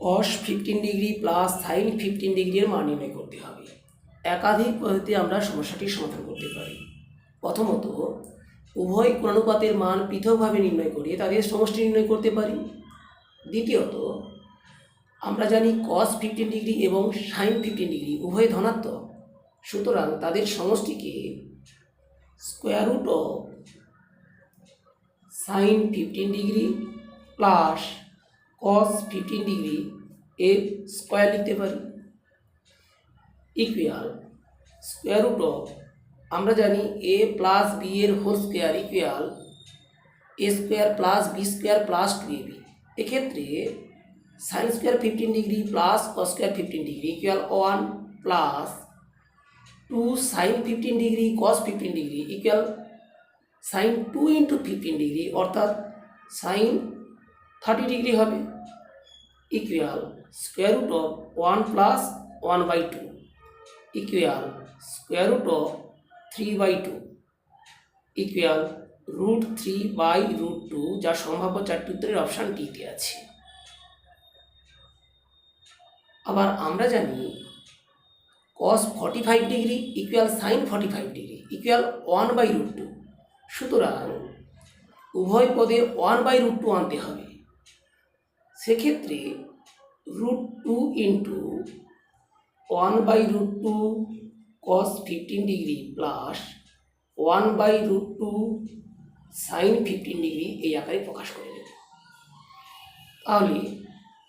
Cos fifteen degree plus sine fifteen ডিগ্রির মান নির্ণয় করতে হবে। একাধিক পদ্ধতিতে আমরা সমস্যাটির সমাধান করতে পারি। প্রথমত, উভয় কোণানুপাতের মান পৃথকভাবে নির্ণয় করে তাদের সমষ্টি নির্ণয় করতে পারি। দ্বিতীয়ত, আমরা জানি কস ফিফটিন ডিগ্রি এবং সাইন ফিফটিন ডিগ্রি উভয় ধনাত্মক। সুতরাং তাদের সমষ্টিকে square root of sine fifteen degree plus cos fifteen degree এর স্কোয়ার লিখতে পারি। ইকুয়াল স্কোয়ার রুট অফ আমরা জানি এ প্লাস বি এর whole square equal A square plus B square plus two A B এক্ষেত্রে sine square fifteen degree plus cos square fifteen degree equal one plus two sine fifteen degree cos fifteen degree equal sine two into fifteen degree অর্থাৎ sine thirty degree হবে। Equal square root of one plus one by two equal square root of three by two equal root three by root two যা সম্ভাব্য চারটি উত্তরের option ডিতে আছে। আবার আমরা জানি cos forty five degree equal sine forty five degree equal one by root two সুতরাং উভয় পদে ওয়ান বাই রুট টু আনতে হবে। সেক্ষেত্রে root two into one by root two cos fifteen degree plus one by root two sine fifteen degree এই আকারে প্রকাশ করে দেব। তাহলে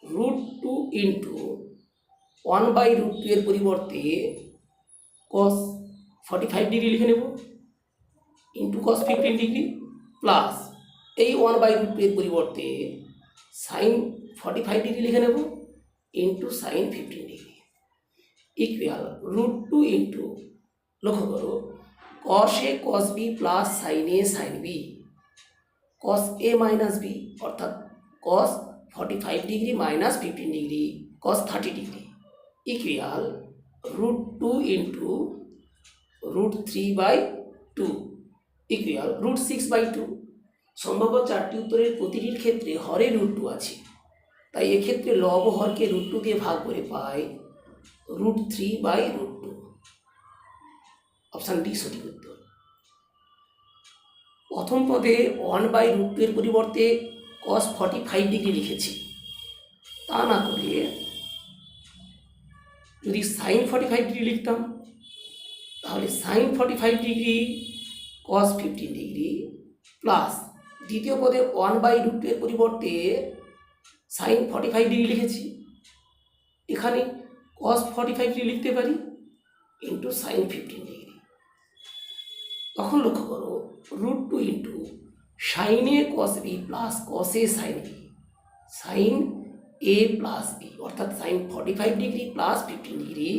root two into one by root two এর পরিবর্তে কস ফর্টি ফাইভ ডিগ্রি লিখে নেব। Into cos fifteen degree plus এই ওয়ান বাই রুট টু এর পরিবর্তে সাইন ফর্টি ফাইভ ডিগ্রি লিখে নেব into sine fifteen degree equal root two into লক্ষ্য করো cos A cos B plus sine A sine B cos A minus B অর্থাৎ cos forty five degree minus fifteen degree cos thirty degree equal root two into root three by two equal root six by two সম্ভাব্য চারটি উত্তরের প্রতিটির ক্ষেত্রে হরে root two আছে। তাই এক্ষেত্রে লব হরকে রুট টু দিয়ে ভাগ করে পাই root three by root two option D সঠিক উত্তর। প্রথম পদে ওয়ান বাই রুট টু এর পরিবর্তে কস ফর্টি ফাইভ ডিগ্রি লিখেছি। তা না করে যদি সাইন ফর্টি ফাইভ ডিগ্রি লিখতাম, তাহলে sine forty five degree cos fifteen degree plus দ্বিতীয় পদে ওয়ান বাই রুট টু এর পরিবর্তে সাইন ফর্টি ফাইভ ডিগ্রি লিখেছি। এখানে কস ফর্টি ফাইভ ডিগ্রি লিখতে পারি ইন্টু সাইন ফিফটিন ডিগ্রি তখন লক্ষ্য করো রুট টু ইন্টু সাইনে cos B plus cos A sine B sine A plus B অর্থাৎ sine forty five degree plus fifteen degree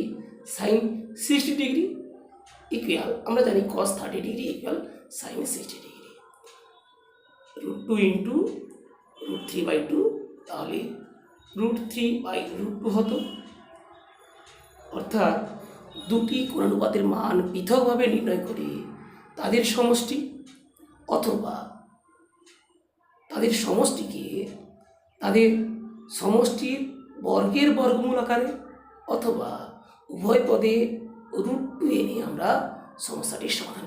sine sixty degree equal আমরা জানি cos thirty degree equal sine sixty degree root two into root three by two তাহলে root three by root two হতো। অর্থাৎ দুটি কোণানুপাতের মান পৃথকভাবে নির্ণয় করে তাদের সমষ্টি অথবা তাদের সমষ্টিকে তাদের সমষ্টির বর্গের বর্গমূল আকারে অথবা উভয় পদে রুট টু এনে আমরা সমস্যাটির সমাধান